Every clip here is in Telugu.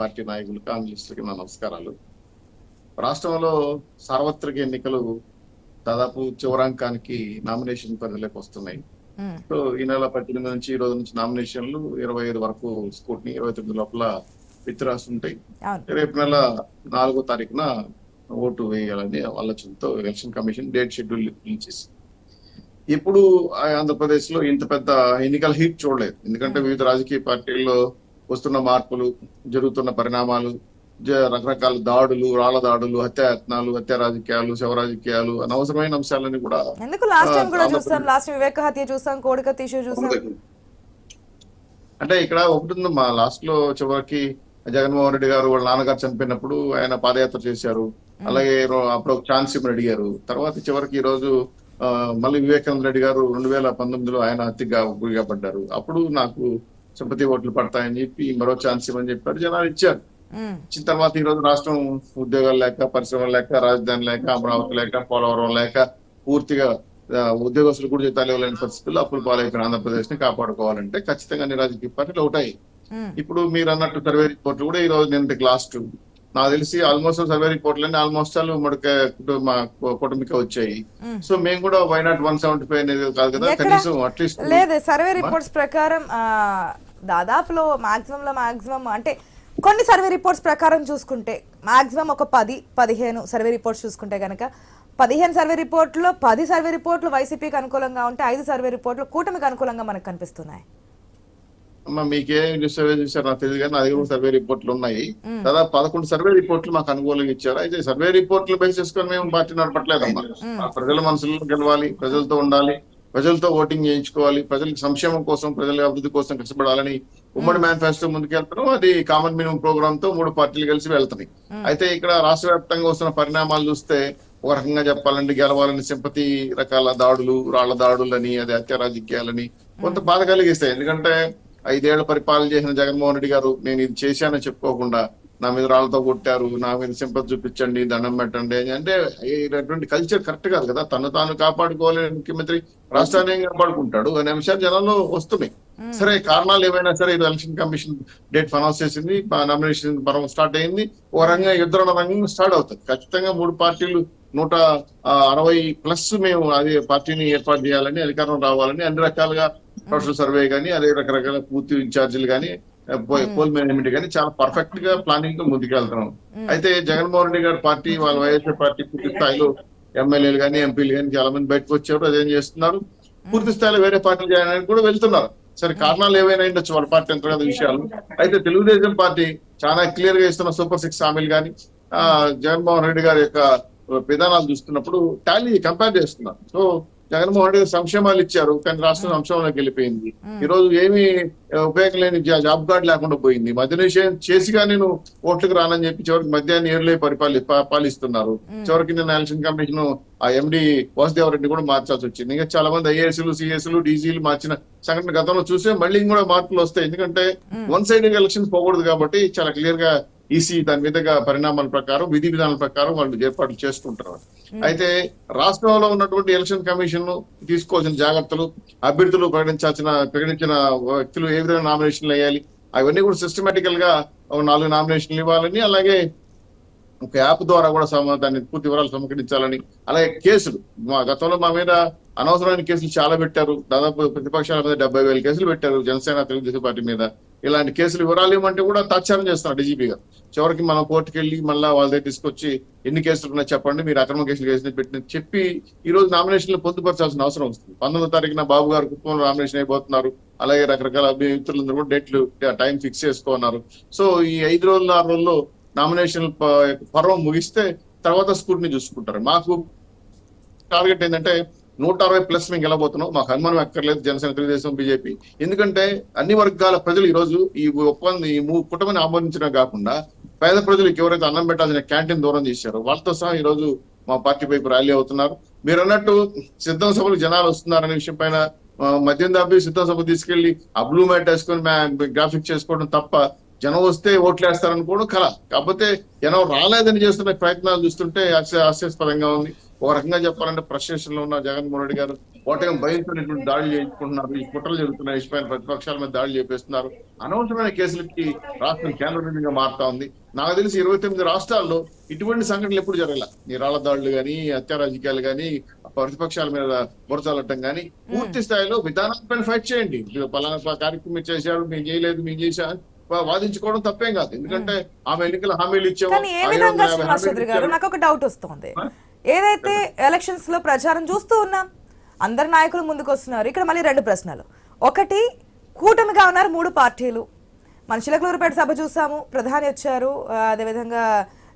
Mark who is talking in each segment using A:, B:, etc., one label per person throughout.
A: పార్టీ నాయకులకు ఆంగ్లిస్టులకి నా నమస్కారాలు. రాష్ట్రంలో సార్వత్రిక ఎన్నికలు దాదాపు చివరాంకానికి నామినేషన్ పరిధిలోకి వస్తున్నాయి. సో ఈ నెల పద్దెనిమిది నుంచి ఈ రోజు నుంచి నామినేషన్లు ఇరవై ఐదు వరకు స్కూట్ని ఇరవై తొమ్మిది లోపల విత్డ్రాస్ ఉంటాయి రేపు నెల నాలుగో తారీఖున ఓటు వేయాలని ఆలోచనతో ఎలక్షన్ కమిషన్ డేట్ షెడ్యూల్ ఇచ్చేసి ఇప్పుడు ఆంధ్రప్రదేశ్లో ఇంత పెద్ద ఎన్నికల హీట్ చూడలేదు. ఎందుకంటే వివిధ రాజకీయ పార్టీల్లో వస్తున్న మార్పులు జరుగుతున్న పరిణామాలు రకరకాల దాడులు రాళ్ళ దాడులు హత్యాయత్నాలు హత్య రాజకీయాలు శవ రాజకీయాలు అనవసరమైన అంశాలని కూడా
B: ఎందుకు లాస్ట్ టైం కూడా
A: ఆ,
B: చూస్తాం లాస్ట్ వివేక హత్య చూస్తాం కోడికత్తి ఇష్యూ చూస్తాం.
A: అంటే ఇక్కడ ఒకటి ఉంది మా లాస్ట్లో చివరికి జగన్మోహన్ రెడ్డి గారు వాళ్ళ నాన్నగారు చనిపోయినప్పుడు ఆయన పాదయాత్ర చేశారు. అలాగే అప్పుడు ఒక ఛాన్స్ ఇమ్మని అడిగారు. తర్వాత చివరికి ఈ రోజు మళ్ళీ వివేకానంద రెడ్డి గారు రెండు వేల పంతొమ్మిదిలో ఆయన హత్యగా గురిగా పడ్డారు. అప్పుడు నాకు సింపతి ఓట్లు పడతాయని చెప్పి మరో ఛాన్స్ ఇవ్వని చెప్పారు. జనాలు ఇచ్చారు. ఇచ్చిన తర్వాత ఈ రోజు రాష్ట్రం ఉద్యోగాలు లేక పరిశ్రమలు లేక రాజధాని లేక అమరావతి లేక పోలవరం లేక పూర్తిగా ఉద్యోగస్తులు కూడా జీతాలు ఇవ్వలేని పరిస్థితుల్లో అప్పులు పాలైపోయిన ఆంధ్రప్రదేశ్ని కాపాడుకోవాలంటే ఖచ్చితంగా అన్ని రాజకీయ పార్టీలు
B: ఉమ్,
A: ఇప్పుడు మీరు అన్నట్టు సర్వే రిపోర్ట్లు కూడా ఈ రోజు నిన్నటి లాస్ట్. నాకు తెలిసి ఆల్మోస్ట్ సర్వే రిపోర్ట్లన్నీ ఆల్మోస్ట్ ఆల్ మడక మా కుటుంబకే వచ్చాయి. సో మేము కూడా why not one seventy five అనేది కాదు కదా? కనీసం అట్లీస్ట్
B: లేదు సర్వే రిపోర్ట్స్ ప్రకారం దాదాపులో మాక్సిమం లో మాక్సిమం అంటే కొన్ని సర్వే రిపోర్ట్స్ ప్రకారం చూసుకుంటే మాక్సిమం ఒక పది పదిహేను సర్వే రిపోర్ట్స్ చూసుకుంటే కనుక పదిహేను సర్వే రిపోర్ట్లో పది సర్వే రిపోర్ట్లు వైసీపీకి అనుకూలంగా ఉంటే ఐదు సర్వే రిపోర్ట్లు కూటమికి అనుకూలంగా మనకు కనిపిస్తున్నాయి.
A: అమ్మ మీకే సర్వే చూసారు నాకు తెలియదు కానీ నా దగ్గర సర్వే రిపోర్ట్లు ఉన్నాయి. దాదాపు పదకొండు సర్వే రిపోర్ట్లు మాకు అనుకూలంగా ఇచ్చారు. అయితే సర్వే రిపోర్ట్లు బేస్ చేసుకొని మేము పార్టీ నడపట్లేదమ్మా. ప్రజల మనసులో గెలవాలి ప్రజలతో ఉండాలి. ప్రజలతో ఓటింగ్ చేయించుకోవాలి ప్రజలకు సంక్షేమం కోసం ప్రజల అభివృద్ధి కోసం కష్టపడాలని ఉమ్మడి మేనిఫెస్టో ముందుకెళ్తున్నాం. అది కామన్ మినిమం ప్రోగ్రామ్తో మూడు పార్టీలు కలిసి వెళ్తున్నాయి. అయితే ఇక్కడ రాష్ట్ర వ్యాప్తంగా వస్తున్న పరిణామాలు చూస్తే ఒక రకంగా చెప్పాలంటే గెలవాలని సింపతి రకాల దాడులు రాళ్ళ దాడులని అది హత్య రాజకీయాలని కొంత బాధ కలిగిస్తాయి. ఎందుకంటే ఐదేళ్ళ పరిపాలన చేసిన జగన్మోహన్ రెడ్డి గారు నేను ఇది చేశానని చెప్పుకోకుండా నా మీద రాళ్ళతో కొట్టారు నా మీద సింపతి చూపించండి దండం పెట్టండి అని అంటే ఇటువంటి కల్చర్ కరెక్ట్ కాదు కదా. తను తాను కాపాడుకోవాలి ముఖ్యమంత్రి రాష్ట్రాన్ని కాపాడుకుంటాడు. అనే అంశాలు జనాల్లో వస్తున్నాయి. సరే కారణాలు ఏమైనా సరే ఇది ఎలక్షన్ కమిషన్ డేట్ అనౌన్స్ చేసింది నామినేషన్ పర్వం స్టార్ట్ అయింది. ఓ రంగం యుద్ధ రంగం స్టార్ట్ అవుతుంది. ఖచ్చితంగా మూడు పార్టీలు నూట అరవై ప్లస్ మేము అది పార్టీని ఏర్పాటు చేయాలని అధికారం రావాలని అన్ని రకాలుగా సోషల్ సర్వే కానీ అదే రకరకాల పూర్తి ఇన్ఛార్జీలు కానీ పోల్ మేనేజ్మెంట్ కానీ చాలా పర్ఫెక్ట్గా ప్లానింగ్తో ముందుకెళ్తున్నాం అయితే జగన్మోహన్ రెడ్డి గారి పార్టీ వాళ్ళ వైఎస్ఆర్ పార్టీ పూర్తి స్థాయిలో ఎమ్మెల్యేలు కానీ ఎంపీలు కానీ చాలా మంది బయటకు వచ్చారు అదేం చేస్తున్నారు? పూర్తి స్థాయిలో వేరే పార్టీలు చేయడానికి కూడా వెళ్తున్నారు. సరే కారణాలు ఏవైనా ఉండొచ్చు వాళ్ళ పార్టీ అంతర్గత విషయాలు. అయితే తెలుగుదేశం పార్టీ చాలా క్లియర్గా ఇస్తున్న సూపర్ సిక్స్ హామీలు కానీ ఆ జగన్మోహన్ రెడ్డి గారి యొక్క విధానాలు చూస్తున్నప్పుడు టాలీ కంపేర్ చేస్తున్నారు. సో జగన్మోహన్ రెడ్డి సంక్షేమాలు ఇచ్చారు కానీ రాష్ట్రం సంక్షేమంలోకి వెళ్ళిపోయింది. ఈ రోజు ఏమీ ఉపయోగం లేని జాబ్ కార్డు లేకుండా పోయింది. మద్య నిషేధం చేసిగా నేను ఓట్లకు రానని చెప్పి చివరికి మద్యాన్ని ఏర్లే పరిపాలి పాలిస్తున్నారు. చివరికి నేను ఎలక్షన్ కమిషన్ ఆ ఎండి వాసుదేవరెడ్డి కూడా మార్చాల్సి వచ్చింది. ఇంకా చాలా మంది ఐఏఎస్లు సిఎస్లు డీజీలు మార్చిన సంఘటన గతంలో చూస్తే మళ్ళీ కూడా మార్పులు వస్తాయి. ఎందుకంటే వన్ సైడ్ ఎలక్షన్ పోకూడదు కాబట్టి చాలా క్లియర్గా ఈసీ దాని మీదుగా పరిణామాల ప్రకారం విధి విధానాల ప్రకారం వాళ్ళు ఏర్పాట్లు చేసుకుంటారు Hmm. అయితే రాష్ట్రంలో ఉన్నటువంటి ఎలక్షన్ కమిషన్ తీసుకోవాల్సిన జాగ్రత్తలు అభ్యర్థులు ప్రకటించాల్సిన ప్రకటించిన వ్యక్తులు ఏ విధంగా నామినేషన్లు వేయాలి అవన్నీ కూడా సిస్టమేటికల్గా నాలుగు నామినేషన్లు ఇవ్వాలని అలాగే ఒక యాప్ ద్వారా కూడా దాన్ని పూర్తి వివరాలు సమకరించాలని అలాగే కేసులు. మా గతంలో మా మీద అనవసరమైన కేసులు చాలా పెట్టారు. దాదాపు ప్రతిపక్షాల మీద డెబ్బై వేల కేసులు పెట్టారు. జనసేన తెలుగుదేశం పార్టీ మీద. ఇలాంటి కేసులు వివరాలు ఇవ్వమంటే కూడా తాత్సారం చేస్తున్నారు డీజీపీ గారు. చివరికి మనం కోర్టుకు వెళ్ళి మళ్ళీ వాళ్ళ దగ్గర తీసుకొచ్చి ఎన్ని కేసులు ఉన్నాయి చెప్పండి మీరు అక్రమ కేసులు కేసులు పెట్టిన చెప్పి ఈ రోజు నామినేషన్లు పొందుపరచాల్సిన అవసరం వస్తుంది. పంతొమ్మిదో తారీఖున బాబు గారు కుటుంబంలో నామినేషన్ అయిపోతున్నారు. అలాగే రకరకాల అభ్యర్థులందరూ కూడా డేట్లు టైం ఫిక్స్ చేసుకోన్నారు. సో ఈ ఐదు రోజులు ఆరు రోజుల్లో నామినేషన్ పర్వం ముగిస్తే తర్వాత స్కూటీని చూసుకుంటారు. మాకు టార్గెట్ ఏంటంటే నూట అరవై ప్లస్ మేము గెలబోతున్నాం మాకు అనుమానం ఎక్కర్లేదు. జనసేన తెలుగుదేశం బీజేపీ. ఎందుకంటే అన్ని వర్గాల ప్రజలు ఈ రోజు ఈ ఒప్పందం ఈ మూ- కుటుంబాన్ని ఆమోదించడం కాకుండా పేద ప్రజలకు ఎవరైతే అన్నం పెట్టాల్సిన క్యాంటీన్ దూరం చేశారో వాళ్ళతో సహా ఈ రోజు మా పార్టీ వైపు ర్యాలీ అవుతున్నారు. మీరు అన్నట్టు సిద్ధం సభలు జనాలు వస్తున్నారనే విషయం పైన మద్యం దాపి సిద్ధం సభ తీసుకెళ్ళి ఆ బ్లూ మ్యాట్ వేసుకొని గ్రాఫిక్ చేసుకోవడం తప్ప జనం వస్తే ఓట్లు వేస్తారనుకోవడం కల. కాకపోతే జనం రాలేదని చేస్తున్న ప్రయత్నాలు చూస్తుంటే హాస్యాస్పదంగా ఉంది. ఒక రకంగా చెప్పాలంటే ప్రశ్న లో ఉన్న జగన్మోహన్ రెడ్డి గారు ఓటమి భయంతోనేటువంటి దాడులు చేయించుకుంటున్నారు. ఈ కుట్రలు జరుగుతున్నాయి. ఇష్టమైన ప్రతిపక్షాల మీద దాడులు చేపిస్తున్నారు. అనవసరమైన కేసులకి రాష్ట్రం కేంద్ర బిందుగా మారుతా ఉంది. నాకు తెలిసి ఇరవై తొమ్మిది రాష్ట్రాల్లో ఇటువంటి సంఘటనలు ఎప్పుడు జరగల. ఈ రాళ్ళ దాడులు గానీ హత్య రాజకీయాలు గానీ ప్రతిపక్షాల మీద బురచాలటం గానీ పూర్తి స్థాయిలో విధానాలపైన ఫైట్ చేయండి. పలానా కార్యక్రమం మీరు చేశారు మేము చేయలేదు మేము చేశా వా- వాదించుకోవడం తప్పేం కాదు. ఎందుకంటే ఆమె ఎన్నికల హామీలు ఇచ్చాము.
B: కానీ. నాకు ఒక డౌట్ వస్తుంది. ఏదైతే ఎలక్షన్స్లో ప్రచారం చూస్తూ ఉన్నాం అందరు నాయకులు ముందుకు వస్తున్నారు ఇక్కడ మళ్ళీ రెండు ప్రశ్నలు. ఒకటి కూటమిగా ఉన్నారు మూడు పార్టీలు. మన చిలకలూరుపేట సభ చూసాము ప్రధాని వచ్చారు అదేవిధంగా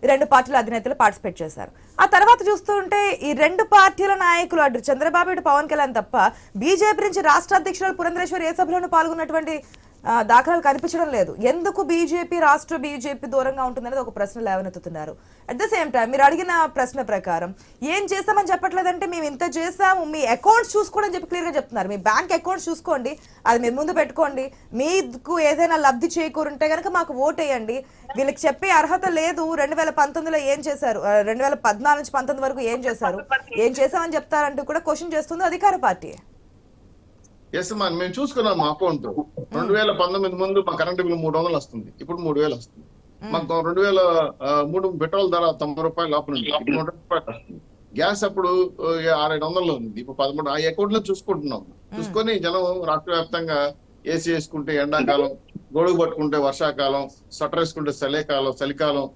B: ఈ రెండు పార్టీల అధినేతలు పార్టిసిపేట్ చేశారు. ఆ తర్వాత చూస్తుంటే ఈ రెండు పార్టీల నాయకులు అటు చంద్రబాబు ఇటు పవన్ కళ్యాణ్ తప్ప బీజేపీ నుంచి రాష్ట్ర అధ్యక్షురాలు పురంధరేశ్వరి ఏ సభలోనూ పాల్గొన్నటువంటి దాఖలాలు కనిపించడం లేదు. ఎందుకు బీజేపీ రాష్ట్ర బీజేపీ దూరంగా ఉంటుందనేది ఒక ప్రశ్న లేవనెత్తుతున్నారు. అట్ ద సేమ్ టైం మీరు అడిగిన ప్రశ్న ప్రకారం ఏం చేస్తామని చెప్పట్లేదంటే మేము ఇంత చేసాము మీ అకౌంట్స్ చూసుకోవడం చెప్పి క్లియర్గా చెప్తున్నారు. మీ బ్యాంక్ అకౌంట్స్ చూసుకోండి అది మీరు ముందు పెట్టుకోండి. మీకు ఏదైనా లబ్ధి చేకూరుంటే కనుక మాకు ఓటేయండి వీళ్ళకి చెప్పే అర్హత లేదు. రెండు వేల పంతొమ్మిదిలో ఏం చేశారు? రెండు వేల పద్నాలుగు నుంచి పంతొమ్మిది వరకు ఏం చేశారు? ఏం చేశామని చెప్తారంటూ కూడా క్వశ్చన్ చేస్తుంది అధికార పార్టీ.
A: ఎస్ మా మేము చూసుకున్నాం మా అకౌంట్ రెండు వేల పంతొమ్మిది ముందు మా కరెంట్ బిల్ మూడు వందలు వస్తుంది. ఇప్పుడు మూడు వేలు వస్తుంది మాకు రెండు వేల మూడు పెట్రోల్ ధర తొంభై రూపాయలు లోపల ఉంది. ఇప్పుడు నూట రూపాయలు వస్తుంది. గ్యాస్ అప్పుడు ఆరేడు వందల్లో ఉంది. ఇప్పుడు పదమూడు ఆ అకౌంట్లో చూసుకుంటున్నాం. చూసుకొని జనం రాష్ట్ర వ్యాప్తంగా ఏసీ వేసుకుంటే ఎండాకాలం గొడుగు పట్టుకుంటే వర్షాకాలం స్వెటర్ వేసుకుంటే చలికాలం చలికాలం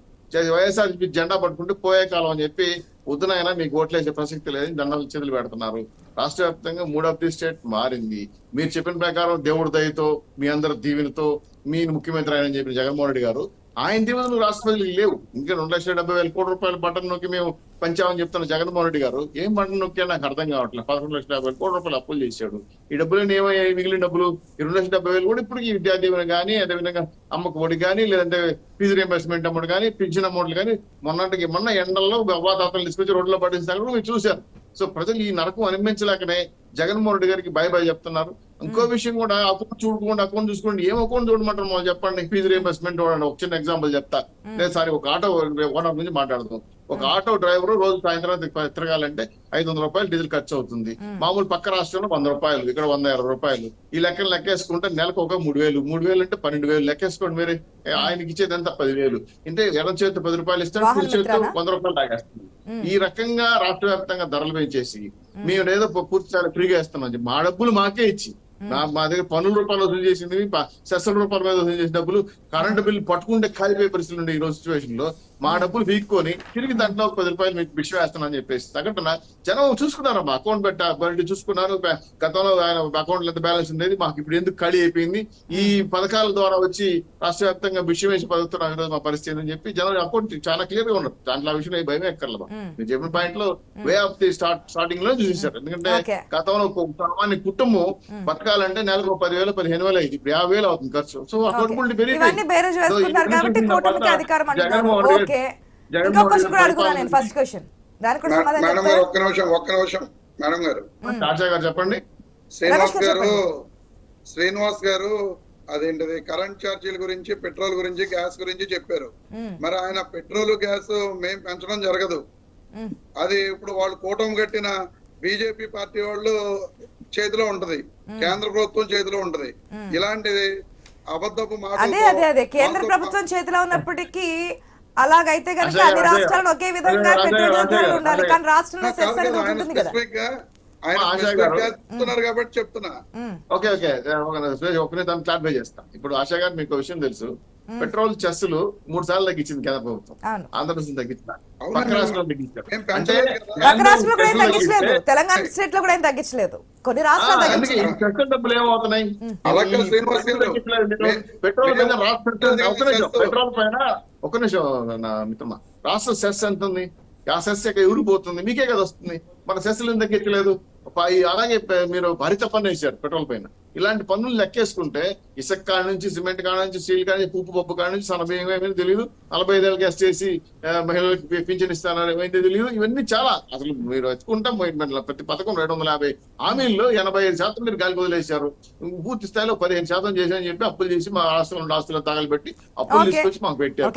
A: వైఎస్ఆర్సీపీ జెండా పట్టుకుంటే పోయే కాలం అని చెప్పి వద్దునైనా మీకు ఓట్లేసే ప్రసక్తి లేదని దండాలు చేతులు పెడుతున్నారు. రాష్ట్ర వ్యాప్తంగా మూడ్ ఆఫ్ ది స్టేట్ మారింది. మీరు చెప్పిన ప్రకారం దేవుడి దయతో మీ అందరి దీవెనతో మీ ముఖ్యమంత్రి ఆయన చెప్పిన జగన్మోహన్ రెడ్డి గారు ఆయన దీవెనలు రాష్ట్ర ప్రజలకు లేవు. ఇంకా రెండు లక్షల డెబ్బై వేల కోట్ల రూపాయల బటన్ నొక్కి మేము పంచామని చెప్తున్న జగన్మోహన్ రెడ్డి గారు ఏం బటన్ నొక్కి నాకు అర్థం కావట్లేదు. పదకొండు లక్షల యాభై కోట్ల రూపాయలు అప్పులు చేశాడు. ఈ డబ్బులు ఏమయ్యాయి మిగిలిన డబ్బులు ఈ రెండు లక్షల డెబ్బై వేలు కూడా ఇప్పుడు ఈ విద్యా దీవెన కానీ అదేవిధంగా అమ్మకు ఒడి కానీ లేదంటే ఫీజు రీఎంబర్స్మెంట్ అమౌంట్ కానీ పింఛన్ అమౌంట్లు కానీ మొన్నటికి మొన్న ఎండల్లో అవ్వాతాతలు తీసుకొచ్చి రోడ్లో పట్టించిన కూడా మీరు చూశారు. సో ప్రజలు ఈ నరకం అనిపించలేకనే జగన్మోహన్ రెడ్డి గారికి బై బై చెప్తున్నారు. ఇంకో విషయం కూడా అకౌంట్ చూడకుండా అకౌంట్ చూసుకోండి. ఏం అకౌంట్ చూడమంటారు మనం చెప్పండి? ఫీజు రీఎంబర్స్మెంట్ చూడండి ఒక చిన్న ఎగ్జాంపుల్ చెప్తా. లేదు సారీ ఒక ఆటో ఓనర్ గురించి మాట్లాడదాం ఒక ఆటో డ్రైవర్ రోజు సాయంత్రం తిరగాలంటే ఐదు వందల రూపాయలు డీజిల్ ఖర్చు అవుతుంది. మామూలు పక్క రాష్ట్రంలో వంద రూపాయలు ఇక్కడ వంద ఇరవై రూపాయలు. ఈ లెక్కలు లెక్కేసుకుంటే నెలకు ఒక మూడు వేలు మూడు వేలు అంటే పన్నెండు వేలు లెక్కేసుకోండి మీరు. ఆయనకి ఇచ్చేది ఎంత? పదివేలు. అంటే ఎడం చేతి పది రూపాయలు ఇస్తాడు కుడి చేతితో? వంద రూపాయలు తాగేస్తుంది ఈ రకంగా రాష్ట్ర వ్యాప్తంగా ధరలు పెంచేసి మేము ఏదో పూర్తి స్థాయిలో ఫ్రీగా ఇస్తున్నాం. మా డబ్బులు మాకే ఇచ్చి. మా దగ్గర పన్నుల రూపాయలు వసూలు చేసింది సెస్సుల రూపాయల మీద వసూలు చేసిన డబ్బులు కరెంటు బిల్లు పట్టుకుంటే కాలిపోయే పరిస్థితులు ఉండే ఈ రోజు సిచ్యువేషన్లో. మా డబ్బులు పీక్కొని తిరిగి దాంట్లో ఒక పది రూపాయలు మీకు బిష్ వేస్తానని చెప్పేసి. సగటున జనం చూసుకున్నారు మా అకౌంట్ పెట్ట? చూసుకున్నారు. గతంలో ఆయన అకౌంట్ ఎంత బ్యాలెన్స్ ఉండేది? మాకు ఇప్పుడు ఎందుకు ఖాళీ అయిపోయింది? ఈ పథకాల ద్వారా వచ్చి రాష్ట్ర వ్యాప్తంగా బిషం వేసి పదుతున్నాం మా పరిస్థితి అని చెప్పి జనం అకౌంట్ చాలా క్లియర్గా ఉన్నారు. దాంట్లో ఆ విషయం ఏ భయం ఎక్కర్లేదు. మీరు చెప్పిన పాయింట్లో వే ఆఫ్ ది స్టార్ట్ స్టార్టింగ్లో చూసేశారు. ఎందుకంటే. గతంలో ఒక సామాన్య కుటుంబం బతకాలంటే నెలకు పదివేలు పదిహేను వేలు అయింది ఇప్పుడు యాభై వేలు అవుతుంది ఖర్చు. సో అకౌంటబిలిటీ
B: ఇవన్నీ బేరేజ్ వేసుకుంటున్నారు కాబట్టి కూటమికి అధికారం అంటున్నారు ఓకే ఇంకో క్వశ్చన్ కూడా అడుగుతున్నాను నేను. ఫస్ట్ క్వశ్చన్ దానికి కూడా సమాధానం
C: మేడం గారు
B: చెప్తారా?
C: ఒక్క నిమిషం ఒక్క నిమిషం. మేడం గారు.
A: ఆశా గారు చెప్పండి.
C: శ్రీనివాస్
B: గారు
C: శ్రీనివాస్ గారు అదేంటిది కరెంట్ ఛార్జీల గురించి పెట్రోల్ గురించి గ్యాస్ గురించి చెప్పారు.
B: మ్మ్.
C: మరి ఆయన పెట్రోల్ గ్యాస్ మేం పెంచడం జరగదు.
B: మ్మ్.
C: అది ఇప్పుడు వాళ్ళు కూటమి కట్టిన బీజేపీ పార్టీ వాళ్ళు చేతిలో ఉంటది. కేంద్ర ప్రభుత్వం చేతిలో ఉంటది. ఇలాంటిది అబద్ధపు
B: అదే
C: మాటలతో
B: అదే అదే కేంద్ర ప్రభుత్వం చేతిలో ఉన్నప్పటికీ అలాగైతే కనుక అన్ని రాష్ట్రాలను ఒకే విధంగా ఉండాలి. కానీ రాష్ట్రంలో సెస్ అనేది ఉంటుంది కదా.
C: కాబట్టి చెప్తున్నా.
A: Okay okay. క్లారిఫై చేస్తాం. ఇప్పుడు ఆశా గారు మీకు ఒక విషయం తెలుసు. పెట్రోల్ చెస్సులు మూడు సార్లు తగ్గించింది కేంద్ర ప్రభుత్వం. ఆంధ్రప్రదేశ్ తగ్గించిన
B: తెలంగాణ స్టేట్లో కూడా ఏం తగ్గించలేదు. కొన్ని రాష్ట్రాలు
A: పెట్రోల్ పైన ఒక నిమిషం నా మిత్రమా. రాష్ట్ర సెస్ ఎంత ఉంది? ఆ సెస్ ఎక్కడ ఎవరు పోతుంది మీకే కదా వస్తుంది. మన సెస్లు ఎందుకు తగ్గించలేదు అలాగే మీరు హరిత పన్ను వేసారు పెట్రోల్ పైన. ఇలాంటి పన్నులు లెక్కేసుకుంటే ఇసుక కాడ నుంచి సిమెంట్ కాడ నుంచి స్టీల్ కాడ నుంచి ఉప్పు పప్పు కాడ నుంచి ఏమైనా తెలియదు. నలభై ఐదేళ్ళకి ఎస్ చేసి మహిళలకు పింఛన్ ఇస్తానని ఏమైంది తెలియదు. ఇవన్నీ చాలా అసలు మీరు ఎత్తుకుంటాం ప్రతి పథకం రెండు వందల యాభై హామీల్లో ఎనభై ఐదు శాతం మీరు గాలికి వదిలేశారు. పూర్తి స్థాయిలో పదిహేను శాతం చేశారని చెప్పి అప్పులు చేసి మా ఆస్తులు ఉన్న ఆస్తులు తగలబెట్టి అప్పులు. తీసుకొచ్చి మాకు పెట్టారు.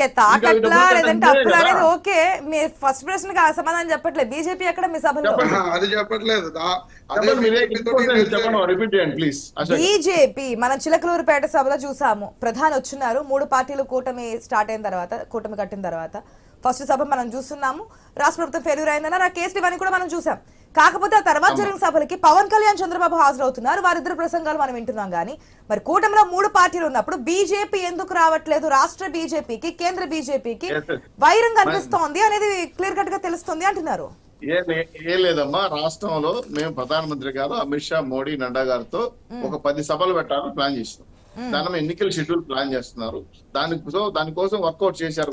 B: ఓకే మీ ఫస్ట్ ప్రశ్నకి సమాధానం చెప్పట్లేదు. బీజేపీ ఎక్కడ మీ సభలో?
C: అది చెప్పట్లేదు.
B: బీజేపీ మన చిలకలూరుపేట సభలో చూసాము. ప్రధాని వచ్చున్నారు మూడు పార్టీలు కూటమి స్టార్ట్ అయిన తర్వాత కూటమి కట్టిన తర్వాత. ఫస్ట్ సభ మనం చూస్తున్నాము. రాష్ట్ర ప్రభుత్వం ఫెయిల్యూర్ అయిందన్నారు ఆ కేసులు ఇవన్నీ కూడా మనం చూసాం. కాకపోతే ఆ తర్వాత జరిగిన సభలకి పవన్ కళ్యాణ్ చంద్రబాబు హాజరవుతున్నారు. వారిద్దరు ప్రసంగాలు మనం వింటున్నాం కానీ మరి కూటమిలో మూడు పార్టీలు ఉన్నప్పుడు బీజేపీ ఎందుకు రావట్లేదు? రాష్ట్ర బీజేపీకి కేంద్ర బీజేపీకి. వైరం కనిపిస్తోంది అనేది క్లియర్ కట్గా తెలుస్తుంది అంటున్నారు.
A: ఏ లేదమ్మా రాష్ట్రంలో మేము ప్రధానమంత్రి గారు అమిత్ షా మోడీ నడ్డా గారితో ఒక పది సభలు పెట్టాలని ప్లాన్ చేసినాం దాని ఎన్నికల షెడ్యూల్ ప్లాన్ చేస్తున్నారు. దానికోసం దానికోసం వర్కౌట్ చేశారు.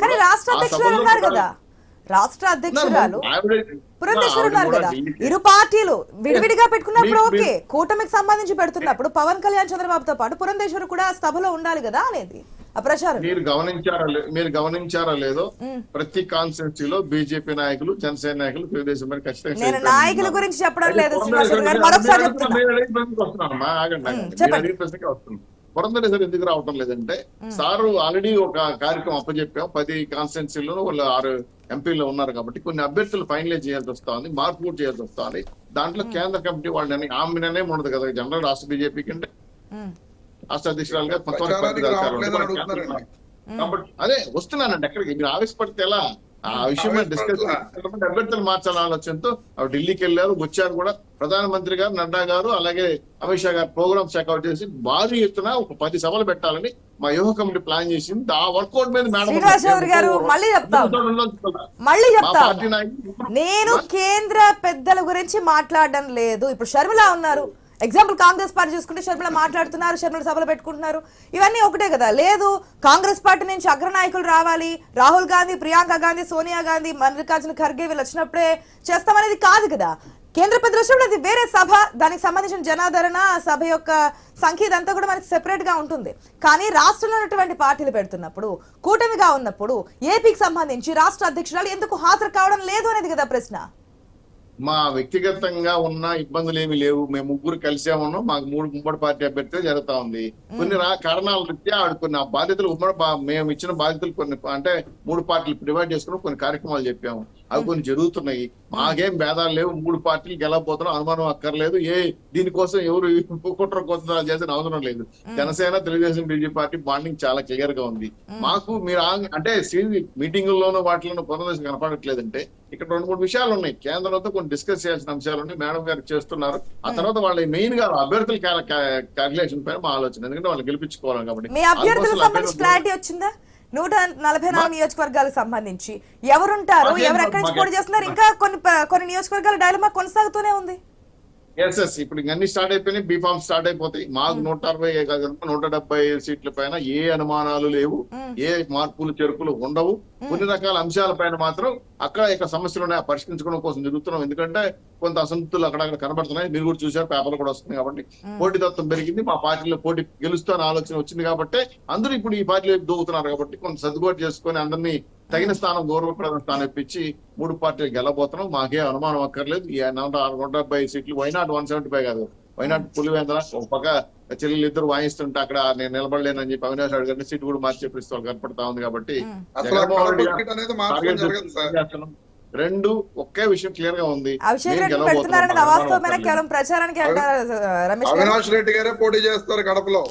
B: రాష్ట్ర అధ్యక్షురాలు ఉన్నారు కదా. ఇరు పార్టీలు విడివిడిగా పెట్టుకున్నప్పుడు ఓకే. కూటమికి సంబంధించి పెడుతున్నప్పుడు పవన్ కళ్యాణ్ చంద్రబాబుతో పాటు పురంధేశ్వరి కూడా సభలో ఉండాలి కదా అనేది.
A: మీరు గమనించారా మీరు గమనించారా లేదో ప్రతి కాన్స్టిట్యూన్సీలో బీజేపీ నాయకులు జనసేన నాయకులు తెలుగుదేశం మరి ఖచ్చితంగా.
B: నాయకుల గురించి చెప్పడం లేదు
A: పురంధరేశ్వరి ఎందుకు రావటం లేదంటే సారు ఆల్రెడీ ఒక కార్యక్రమం అప్పచెప్పాం. పది కాన్స్టిట్యున్సీలో వాళ్ళు ఆరు ఎంపీలు ఉన్నారు కాబట్టి కొన్ని అభ్యర్థులు ఫైనలైజ్ చేయాల్సి వస్తుంది మార్పు చేయాల్సి వస్తుంది. దాంట్లో కేంద్ర కమిటీ వాళ్ళని ఆమెనే ఉండదు కదా జనరల్ రాష్ట్ర బీజేపీ కంటే. రాష్ట్ర అధ్యక్షురాలుగా కొంతవరకు. కాబట్టి అదే వస్తున్నానండి ఎక్కడికి? మీరు ఆవేశపడితే ఎలా? ఆ విషయం డిస్కస్ అభ్యర్థులు మార్చాలని ఆలోచనతో ఢిల్లీకి వెళ్ళారు. వచ్చారు కూడా ప్రధానమంత్రి గారు నడ్డా గారు అలాగే అమిత్ షా గారు ప్రోగ్రామ్ చెక్అౌట్ చేసి భారీ ఎత్తున ఒక పది సభలు పెట్టాలని మా యువ కమిటీ ప్లాన్ చేసింది. ఆ వర్కౌట్ మీద
B: మళ్ళీ చెప్తాను నేను కేంద్ర పెద్దల గురించి మాట్లాడడం లేదు. ఇప్పుడు షర్మిల ఉన్నారు. ఎగ్జాంపుల్ కాంగ్రెస్ పార్టీ చూసుకుంటే షర్మిల మాట్లాడుతున్నారు షర్మిల సభలు పెట్టుకుంటున్నారు. ఇవన్నీ ఒకటే కదా. లేదు కాంగ్రెస్ పార్టీ నుంచి అగ్రనాయకులు రావాలి. రాహుల్ గాంధీ ప్రియాంక గాంధీ సోనియా గాంధీ మల్లికార్జున ఖర్గే వీళ్ళు వచ్చినప్పుడే చేస్తామనేది కాదు కదా. కేంద్ర పెద్దలు అది వేరే సభ. దానికి సంబంధించిన జనాదరణ సభ యొక్క సంఖ్య ఇదంతా కూడా మనకి సెపరేట్గా ఉంటుంది. కానీ రాష్ట్రంలో ఉన్నటువంటి పార్టీలు పెడుతున్నప్పుడు కూటమిగా ఉన్నప్పుడు ఏపీకి సంబంధించి రాష్ట్ర అధ్యక్షురాలు ఎందుకు హాజరు కావడం లేదు అనేది కదా ప్రశ్న.
A: మా వ్యక్తిగతంగా ఉన్న ఇబ్బందులు ఏమి లేవు. మేము ముగ్గురు కలిసే ఉన్నాం. మాకు మూడు ఉమ్మడి పార్టీ అభ్యర్థులు జరుగుతా ఉంది. కొన్ని రా కారణాల రీత్యా ఆవిడ కొన్ని ఆ బాధ్యతలు ఉమ్మడి మేము ఇచ్చిన బాధ్యతలు కొన్ని అంటే మూడు పార్టీలు డివైడ్ చేసుకుని కొన్ని కార్యక్రమాలు చెప్పాము. అవి కొన్ని జరుగుతున్నాయి. మాకేం భేదాలు లేవు. మూడు పార్టీలు గెలవబోతున్నాం అనుమానం అక్కర్లేదు. ఏ దీనికోసం ఎవరు కుట్ర కోతున్నారు చేసిన అవసరం లేదు. Janasena Telugu Desam BJP party bonding చాలా క్లియర్గా ఉంది మాకు మీరు అంటే మీటింగుల్లోనూ వాటిలోనూ పొందదశ కనపడట్లేదంటే ఇక్కడ రెండు మూడు విషయాలు ఉన్నాయి. కేంద్రంతో కొన్ని డిస్కస్ చేయాల్సిన అంశాలు ఉన్నాయి. మేడం గారు చేస్తున్నారు. ఆ తర్వాత వాళ్ళ మెయిన్గా అభ్యర్థుల క్యాలిక్యులేషన్ పైన మా ఆలోచన. ఎందుకంటే వాళ్ళు గెలిపించుకోవాలి కాబట్టి.
B: నూట నలభై నాలుగు నియోజకవర్గాలకు సంబంధించి ఎవరుంటారు ఎవరు ఎక్కడి నుంచి పోటీ చేస్తున్నారు? ఇంకా కొన్ని కొన్ని నియోజకవర్గాల డైలమా కొనసాగుతూనే ఉంది.
A: ఎస్ ఎస్ ఇప్పుడు ఇంక అన్ని స్టార్ట్ అయిపోయినాయి. బీఫామ్ స్టార్ట్ అయిపోతాయి. మాకు నూట అరవై నూట డెబ్బై సీట్ల పైన ఏ అనుమానాలు లేవు. ఏ మార్పులు చెరుకులు ఉండవు. కొన్ని రకాల అంశాల పైన మాత్రం అక్కడ ఇక్కడ సమస్యలు ఉన్నాయి. పరిష్కరించుకోవడం కోసం జరుగుతున్నాం ఎందుకంటే కొంత అసంతులు అక్కడక్కడ కనబడుతున్నాయి. మీరు కూడా చూశారు పేపర్లు కూడా వస్తున్నాయి కాబట్టి. పోటీతత్వం పెరిగింది. మా పార్టీలో పోటీ గెలుస్తూ అనే ఆలోచన వచ్చింది కాబట్టి అందరూ ఇప్పుడు ఈ పార్టీలో దూకుతున్నారు కాబట్టి కొంత సర్దుబాటు చేసుకొని అందరినీ తగిన స్థానం గౌరవప్రదం స్థానం ఇప్పించి మూడు పార్టీలు గెలబోతున్నాం మాకే అనుమానం అక్కర్లేదు. ఈ నూట నూట డెబ్బై సీట్లు why not one seventy five కాదు. వైనాట్ పులివేంద్ర ఒక పక్క చెల్లెలు ఇద్దరు వాయిస్తుంటే అక్కడ నేను నిలబడలేనని చెప్పి అవినాష్ రెడ్డి గారిని సీట్ కూడా మార్చి చెప్పిస్తూ కనపడతా ఉంది కాబట్టి. రెండు ఒకే విషయం క్లియర్గా ఉంది.
C: అవినాష్ రెడ్డి గారే పోటీ చేస్తారు కడపలో.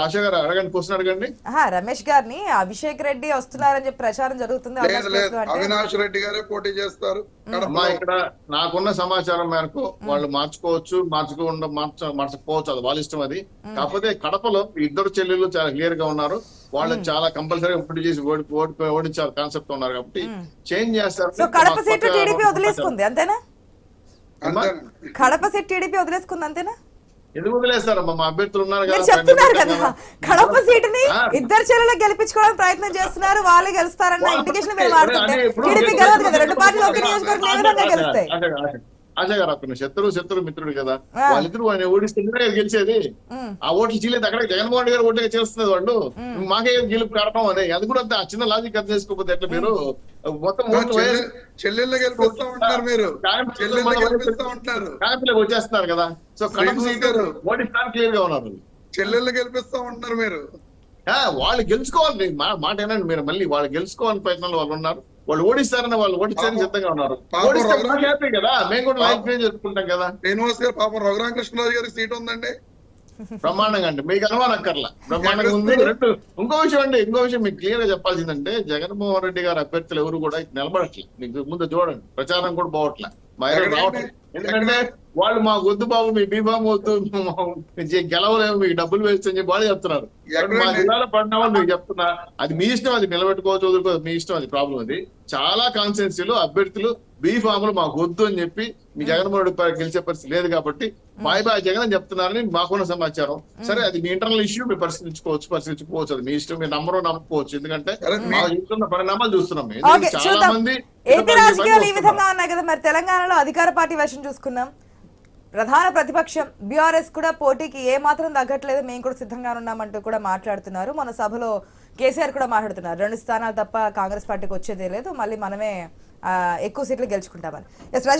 A: రాజా గారు అడగండి క్వశ్చన్ అడగండి.
B: రమేష్ గారిని అభిషేక్ రెడ్డి వస్తున్నారని చెప్పి ప్రచారం జరుగుతుంది అవినాష్
C: రెడ్డి గారే పోటీ చేస్తారు.
A: ఇక్కడ నాకున్న సమాచారం మేరకు వాళ్ళు మార్చుకోవచ్చు మార్చుకోకుండా మార్చ మార్చకపోవచ్చు అది వాళ్ళ ఇష్టం అది. కాకపోతే కడపలో ఇద్దరు చెల్లెలు చాలా క్లియర్గా ఉన్నారు. వాళ్ళు చాలా కంపల్సరీ పోటీ చేసి ఓడి ఓడి ఓడించారు కాన్సెప్ట్ ఉన్నారు కాబట్టి చేంజ్ చేస్తారు.
B: కడప సీట్ టీడీపీ వదిలేసుకుంది అంతేనా? కడప సీట్ టీడీపీ వదిలేసుకుంది అంతేనా?
A: ఎందుకు వదిలేస్తారమ్మా మా అభ్యర్థులు ఉన్నారు
B: మీరు
A: కదా
B: చెప్తున్నారు కదా కడప సీటుని. ఇద్దరు చెల్లెలు గెలిపించుకోవడానికి ప్రయత్నం చేస్తున్నారు వాళ్ళే గెలుస్తారన్న ఇండికేషన్ మీరు వాడుతుంటే టీడీపీ గెలవదు కదా రెండు పార్టీలు ఒకే నియోజకవర్గం గెలుస్తాయి.
A: ఆశా గారు అక్కడ శత్రువు శత్రువు మిత్రుడు కదా. వాళ్ళిద్దరు ఆయన ఓడిస్తుంటే గెలిచేది. ఆ ఓట్లు చీలేదు అక్కడ జగన్మోహన్ రెడ్డి గారు ఓటుగా చేస్తున్నది వాళ్ళు మాకే గెలుపు కారణం అని. అది కూడా అంతే. ఆ చిన్న లాజిక్ అర్థం చేసుకోకపోతే ఎట్లా మీరు? మొత్తం
C: చెల్లెళ్ళు గెలిపిస్తా ఉంటున్నారు మీరు.
A: వచ్చేస్తున్నారు కదా. సో కడప సీట్
C: గారు.
A: మోడీ స్థానం క్లియర్గా ఉన్నారు.
C: చెల్లెళ్ళు గెలిపిస్తా ఉంటున్నారు మీరు.
A: ఆ, వాళ్ళు గెలుచుకోవాలి. మాట ఏనండి మీరు. మళ్ళీ వాళ్ళు గెలుచుకోవాలని ప్రయత్నంలో వాళ్ళు ఉన్నారు. వాళ్ళు ఓడిస్తారని వాళ్ళు
C: పాపం-
A: సిద్ధంగా ఉన్నారు.
C: పాపం
A: ఓడిస్తే
C: రఘురామ్
A: మాకు హ్యాపీ కదా? మేము కూడా లైఫ్ ప్లే జరుపుకుంటాం కదా?
C: శ్రీనివాస్ గారు పాపం రఘురామకృష్ణరాజు గారికి సీట్ ఉందండి.
A: బ్రహ్మాండంగా అండి. మీకు అనుమానం అక్కర్లా బ్రహ్మాండంగా ఉంది. రెండు ఇంకో విషయం అండి. ఇంకో విషయం మీకు క్లియర్గా చెప్పాల్సిందంటే జగన్మోహన్ రెడ్డి గారి అభ్యర్థులు ఎవరు కూడా నిలబడట్లే. మీకు ముందు చూడండి. ప్రచారం కూడా పోవట్లే. మా? రావట్లేదు ఎందుకంటే వాళ్ళు మా వద్దు బాబు మీ బీఫామ్ వద్దు మీ గెలవలేము మీకు డబ్బులు వేస్ట్ అని చెప్పి వాళ్ళు చెప్తున్నారు? మా జిల్లాలో పడినామని మీకు చెప్తున్నా అది మీ ఇష్టం అది నిలబెట్టుకోవచ్చు వదులుకోవచ్చు మీ ఇష్టం అది ప్రాబ్లం అది. చాలా కాన్స్టిట్యున్సీలు అభ్యర్థులు బీ ఫామ్లు మాకు వద్దు అని చెప్పి మీ జగన్మోహన్ రెడ్డి గెలిచే పరిస్థితి లేదు కాబట్టి బాయ్ బాయ్ జగన్ అని చెప్తున్నారని మాకున్న సమాచారం. సరే అది మీ ఇంటర్నల్ ఇష్యూ మీరు పరిశీలించుకోవచ్చు పరిశీలించుకోవచ్చు అది మీ ఇష్టం మీరు నమ్మరు నమ్మకపోవచ్చు. ఎందుకంటే
C: మీ-
A: మా చూస్తున్న పరిణామాలు చూస్తున్నాం చాలా మంది
B: ఏపీ రాజకీయాలు ఈ విధంగా ఉన్నాయి కదా మరి? తెలంగాణలో అధికార పార్టీ విషయం చూసుకున్నాం. ప్రధాన ప్రతిపక్షం బీఆర్ఎస్ కూడా పోటీకి ఏ మాత్రం తగ్గట్లేదు. మేము కూడా సిద్ధంగా ఉన్నామంటూ కూడా మాట్లాడుతున్నారు. మన సభలో కేసీఆర్ కూడా మాట్లాడుతున్నారు. రెండు స్థానాలు తప్ప కాంగ్రెస్ పార్టీకి వచ్చేదే లేదు. మళ్ళీ మనమే ఎక్కువ సీట్లు గెలుచుకుంటామని. ఎస్ రాజు